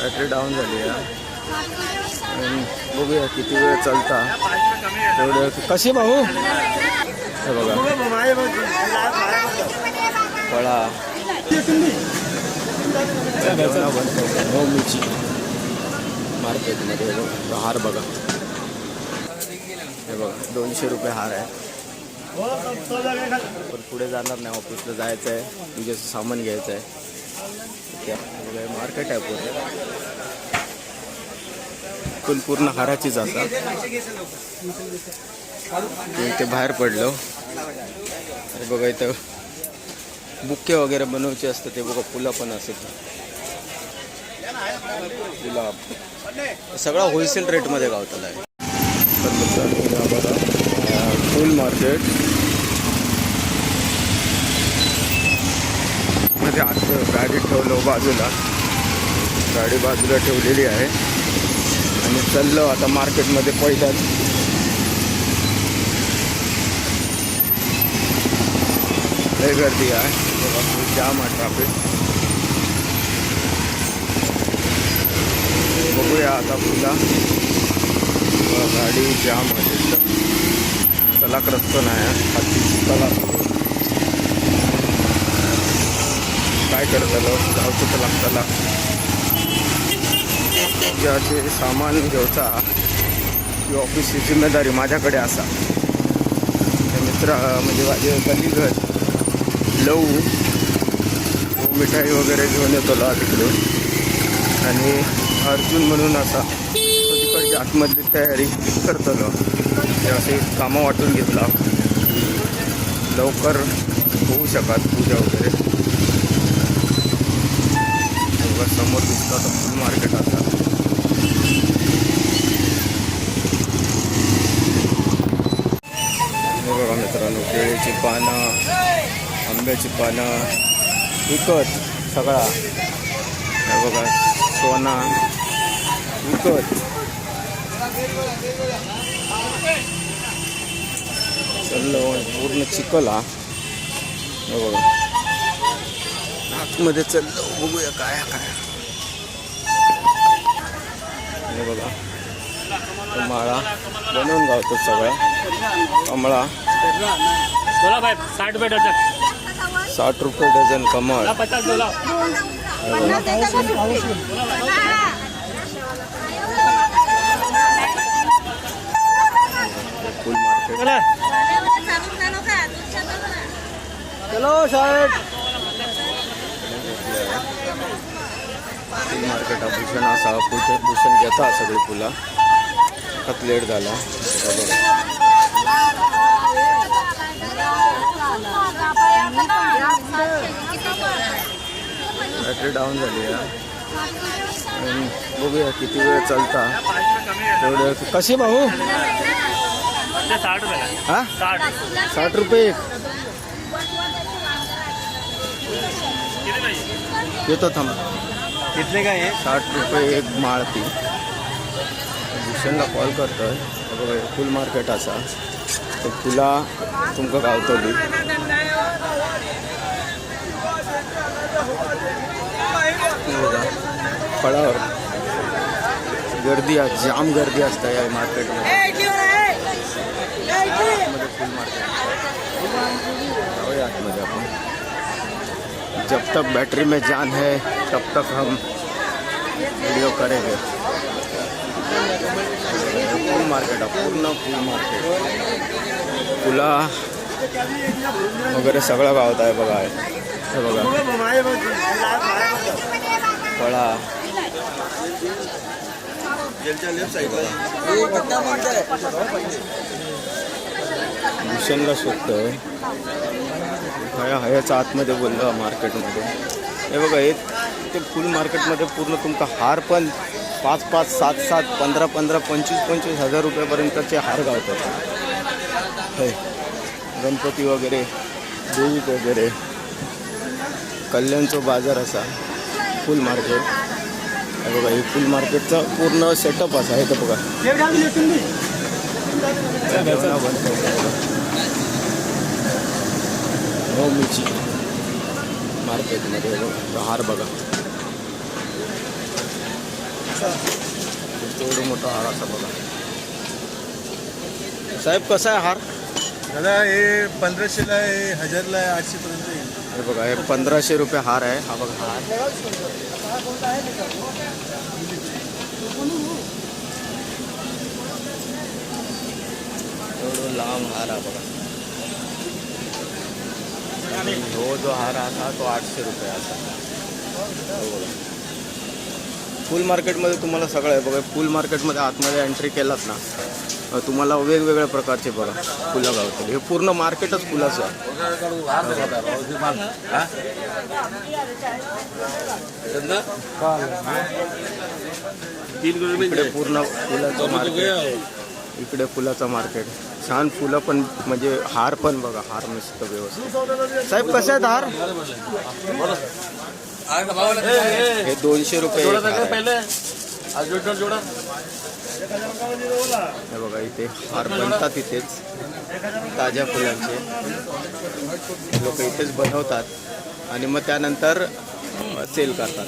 Battery down झाली आहे. बघूया किती वेळ चालता. तेवढं कशी भाऊ? हे बघा. फळा. हो, मार्केटमध्ये हार बघा. बघा दोनशे रुपये हार आहे. पण पुढे जाणार नाही ऑफिसला जायचं आहे. म्हणजे तुझ्याचं सामान घ्यायचं आहे. बघा, मार्केट आहे पूर्ण. पण पूर्ण हाराचीच आता. मी इथे बाहेर पडलो. अरे बघा इथं बुके वगैरे बनवायचे असतं ते बघा फुलं पण असेल गुलाब. सगळा होलसेल रेटमध्ये गावताला आहे. तर मित्रांनो, फुल मार्केट. मध्ये आत गाडी ठेवलो बाजूला. गाडी बाजूला ठेवलेली आहे. आणि चाललो आता मार्केटमध्ये पहिल्याच लय गर्दी आहे. बघा, जाम आहे ट्राफिक बघूया आता पुन्हा. गाडी जाम आहे. एकदम चलाक रस्तो नाही हाती चला. काय करतलो गावचं चला लागताला? ज्याचे सामान घेवचा ही ऑफिसची जिम्मेदारी माझ्याकडे असा. मित्र म्हणजे माझे कलिगत लवू मिठाई वगैरे घेऊन येतो ला तिकडून. आणि अर्जुन म्हणून असा. आतमधली तयारी करतलो. म्हणजे ते असे कामं वाटून घेतला. लवकर होऊ शकत पूजा वगैरे. समोर दिसतं आता फुल मार्केट आता. बघा मित्रांनो केळीची पानं आंब्याची पानं विकत सगळा. बघा सोना विकत. पूर्ण चिखल हा. हे बघा. आतमध्ये चाललो बघूया काय काय. हे बघा. तो माळा बनवून गावतो सगळा कमळा. साठ रुपये डझन. साठ रुपये डझन कमळ. बोला मार्केट चलो साहेब. मार्केट भूषण असा भूषण घेता सगळी फुला. लेट झाला. बॅटरी डाऊन झाली बघूया किती वेळ चालता. तेवढं कशी भाऊ? साठ रुपये हा? साठ. साठ रुपये एक. किती पाहिजे? येतो थांब. कितने का आहे साठ रुपये एक माळ ती. भूषणला कॉल करतोय. बघा हे फुल मार्केट असा. तर फुला तुमकां गावतली. बघा, फळावर. गर्दी जाम गर्दी असते या मार्केटमध्ये. फुल मार्केट जब तक बैटरी में जान है तब तक हम वीडियो करेंगे। फुल मार्केट पूर्ण फुल मार्केट फुला वगैरे सगळं गावत आहे बघा हे बघा फळा भूषणला शोधतोय. हया हयाच्या आतमध्ये बोललो मार्केटमध्ये. हे बघा एक ते फुल मार्केटमध्ये पूर्ण तुमका हार पण पाच पाच सात सात पंधरा पंधरा पंचवीस पंचवीस हजार रुपयापर्यंतचे हार गावतात. हे गणपती वगैरे देवीक वगैरे कल्याणचो बाजार असा फुल मार्केट हे बघा हे फुल मार्केटचा पूर्ण सेटअप असा आहे तर बघा. बघा. नवमीची मार्केटमध्ये हार बघा. एवढं मोठा हार असा बघा. साहेब कसा आहे हार? दादा हे पंधराशेला आहे हजारला आहे आठशेपर्यंत येईल. हे बघा हे पंधराशे रुपये हार आहे. हा बघा हार. एवढं लांब हार आहे बघा. हो जो हार असा तो आठशे रुपये असा. हो. फुल मार्केटमध्ये तुम्हाला सगळं आहे. बघा फुल मार्केटमध्ये आतमध्ये एंट्री केलात ना तुम्हाला वेगवेगळ्या प्रकारचे बघा फुलं गावतील हे पूर्ण मार्केटच फुलाचं आहे. इकडे पूर्ण फुलाचं मार्केट इकडे फुलाचं मार्केट छान फुलं पण म्हणजे हार पण बघा हार मस्त व्यवस्थित. साहेब कसे आहेत हार? हे दोनशे रुपये हे बघा इथे हार बनतात इथेच. ताज्या फुलांचे. लोक इथेच बनवतात. आणि मग त्यानंतर सेल करतात.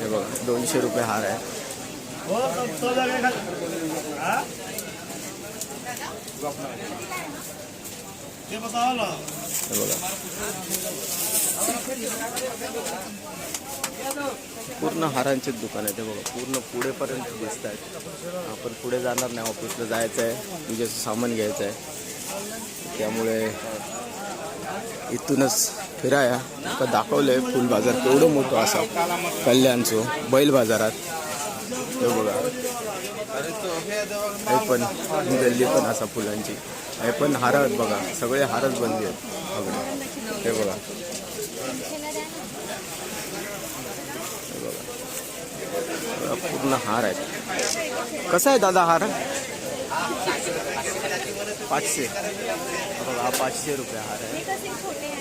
हे बघा दोनशे रुपये हार आहे. पूर्ण हारांचेच दुकान आहे ते बघा पूर्ण पुढेपर्यंत दिसत आहेत. आपण पुढे जाणार नाही. ऑफिसला जायचं आहे. पूजेचं सामान घ्यायचं आहे. त्यामुळे इथूनच फिराया. दाखवलं आहे फुल बाजार केवढं मोठं असा कल्याणचं बैल बाजारात. हे बघा. हे पण ही गल्ली पण असा फुलांची. हे पण हार आहेत बघा. सगळे हारच बनले आहेत. बघा. हे बघा. बघा पूर्ण हार आहेत. कसा आहे दादा हार? पाचशे. बघा हा पाचशे रुपये हार आहे.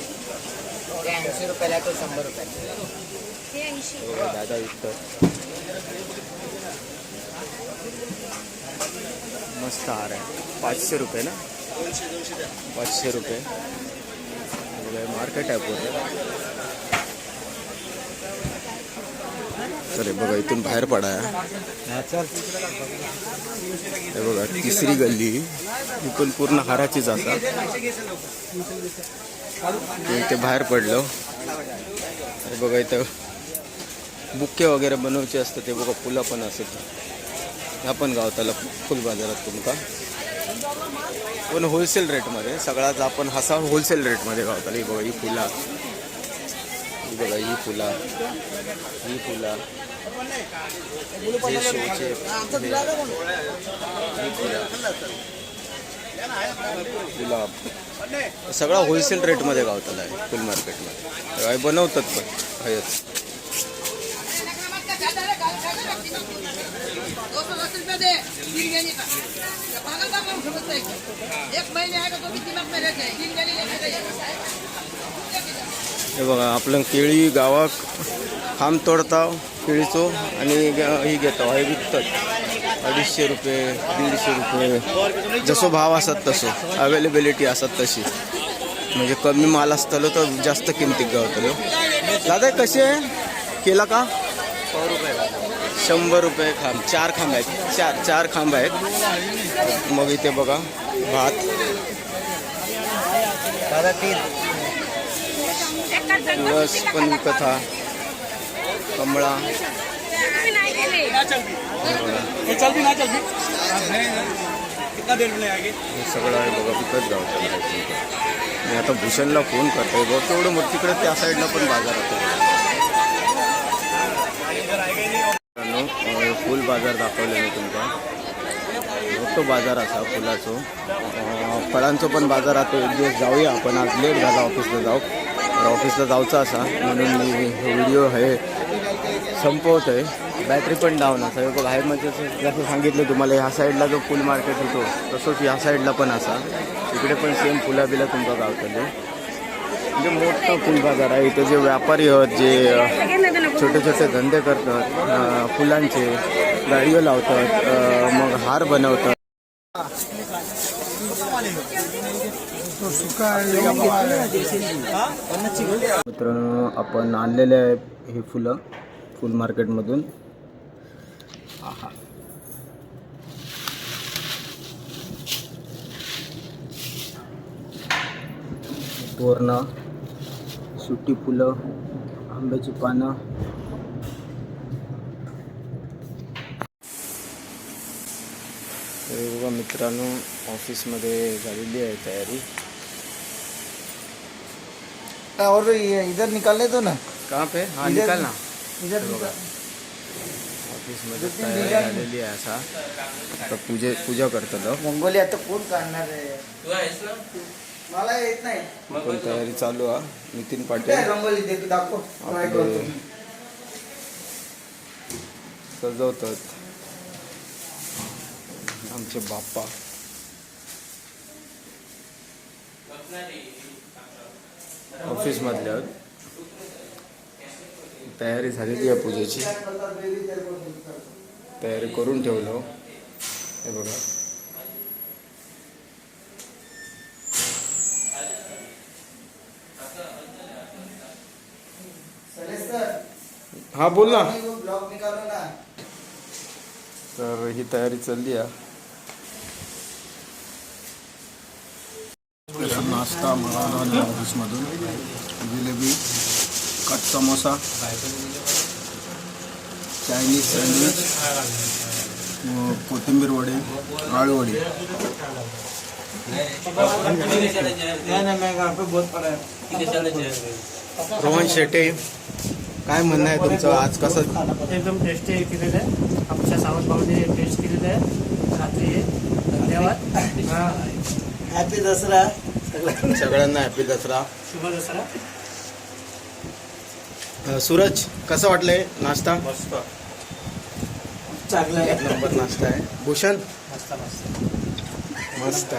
ते ऐंशी रुपयाला तो शंभर रुपयाला. हे दादा विकतात मस्त हार आहे. पाचशे रुपये ना? पाचशे रुपये. बघा, मार्केट आहे पूर्ण. चल बघा इथून बाहेर पडा. हे बघा तिसरी गल्ली. पण पूर्ण हाराचीच असा इथे बाहेर पडलो. बघा इथं बुक्के वगैरे बनवायचे असतं ते बघा फुलं पण असत ह्या पण गावताला फुल बाजारात तुमका. पण होलसेल रेटमध्ये सगळाच आपण हसा होलसेल रेटमध्ये गावताला. ही बघा ही फुला. ही बघा ही फुला. ही फुला. हे शोचे ही फुला. गुलाब. सगळा होलसेल रेटमध्ये गावताला आहे फुल मार्केटमध्ये काय बनवतात पण हयच हे बघा आपलं केळी गावाक खांब तोडताव केळीचो आणि ही घेतो हे विकतात. अडीचशे रुपये दीडशे रुपये. जसो भाव असत तसो. अवेलेबिलिटी असत तशी. म्हणजे कमी माल असतलो तर जास्त किमतीक गावतलो दादा कसे आहे? केला का? शंभर रुपये खांब. चार खांब आहेत. चार चार खांब आहेत. मग इथे बघा भात. दादा तीन. तुळस पण सगळं आहे बघा विकत गावतं मी आता भूषणला फोन करतोय. बघ तेवढं मग तिकडे त्या साईडला पण बाजार होतो. फुल बाजार दाखवले मी तुमका मोठो बाजार असा फुलाचो. फळांचो पण बाजार आता एक दिवस जाऊया आपण. आज लेट झाला ऑफिसला जाऊ. ऑफिसला जाऊचं असा. म्हणून मी व्हिडिओ हे संपवत आहे बॅटरी पण डाऊन असा हे बाहेर म्हणजे जसं सांगितलं तुम्हाला ह्या साईडला जो फुल मार्केट होतो तसंच ह्या साईडला पण असा. इकडे पण सेम फुला बिला तुमका गावतले. म्हणजे मोठा फुल बाजार आहे. इथे जे व्यापारी आहेत जे छोटे छोटे धंदे करतात फुलांचे गाडीओ लावतात मग हार बनवतात. मित्रांनो आपण आणलेले आहे हे फुलं. फुल मार्केटमधून. आहा. तोरणं सुटी फुलं आंब्याची पानं. तर बघा मित्रांनो ऑफिसमध्ये झालेली आहे तयारी. और ये इधर निकालने दो ना. कहाँ पे? हाँ इधर- ऑफिसमध्ये तयारी झालेली आहे असा आता पूजे पूजा करतलो रंगोली आता कोण काढणार आहे मला येत नाही. पण तयारी चालू आहे? नितीन पाटील? रंगोली? दे तू दाखव. आपले सजवतात. आमचे बाप्पा. ऑफिसमधल्या तयारी झालेली आहे पूजेची. तयारी करून ठेवलो हो. हे. बघा. हा बोल ना. तर ही तयारी चालली आहे. नाश्ता मिळाला ऑफिसमधून jalebi cut samosa. Chinese sandwich कोथिंबीर वडे आळू वडे. रोहन शेटे काय म्हणणं आहे तुमचं? आज कसं एकदम टेस्टी केलेलं आहे. आमच्या सावंत भाऊने टेस्ट केलेलं आहे. रात्री आहे. धन्यवाद. हा. हॅपी दसरा सगळ्यांना हॅपी दसरा. शुभ दसरा. सूरज कसं वाटलंय नाश्ता? मस्त. चांगला एक नंबर नाश्ता आहे. भूषण? मस्त मस्त. मस्त.